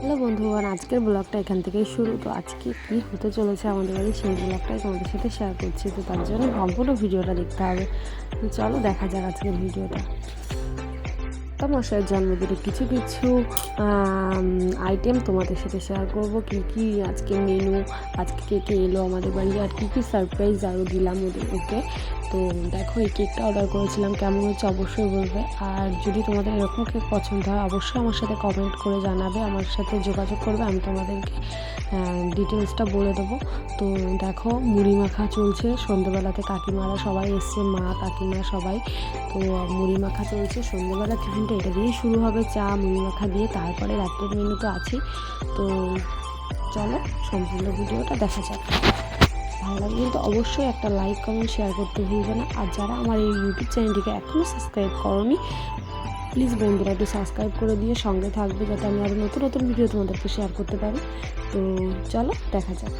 Hello বন্ধুগণ, আজকের ব্লগটা এখান থেকেই শুরু। তো আজকে কি হতে চলেছে আমাদের বাড়ি সেই ব্লগটাই তোমাদের সাথে শেয়ার করছি। তো তার জন্য সম্পূর্ণ ভিডিওটা দেখতে হবে। তো চলো দেখা যাক আজকের ভিডিওটা। তো মশাইয়ের জন্মদিনে কিছু কিছু আইটেম তোমাদের সাথে শেয়ার করব। কি কি আজকে মেনু আজকে কে কে এলো আমাদের বাড়ি, আর কী কী সারপ্রাইজ আরও দিলাম ওদের ওকে। তো দেখো, এই কেকটা অর্ডার করেছিলাম, কেমন হচ্ছে অবশ্যই বলবে। আর যদি তোমাদের এরকম কেক পছন্দ হয়, অবশ্যই আমার সাথে কমেন্ট করে জানাবে, আমার সাথে যোগাযোগ করবে, আমি তোমাদেরকে ডিটেলসটা বলে দেবো। তো দেখো মুড়ি মাখা চলছে সন্ধ্যেবেলাতে কাকিমারা সবাই এসছে, মা, কাকিমা সবাই। তো মুড়ি মাখা চলছে সন্ধ্যেবেলা টিফিনটা এটা দিয়েই শুরু হবে চা, মুড়ি মাখা দিয়ে। তারপরে রাত্রের মেনু তো আছেই। তো চলো, সম্পূর্ণ ভিডিওটা দেখা যাক। ভালো লাগলে কিন্তু অবশ্যই একটা লাইক কমেন্ট শেয়ার করতে ভুলবে না। আর যারা আমার এই ইউটিউব চ্যানেলটিকে এখনও সাবস্ক্রাইব করনি প্লিজ বন্ধুরা একটু সাবস্ক্রাইব করে দিয়ে সঙ্গে থাকবে যাতে আমি আরও নতুন নতুন ভিডিও তোমাদেরকে শেয়ার করতে পারি। তো চলো, দেখা যাক।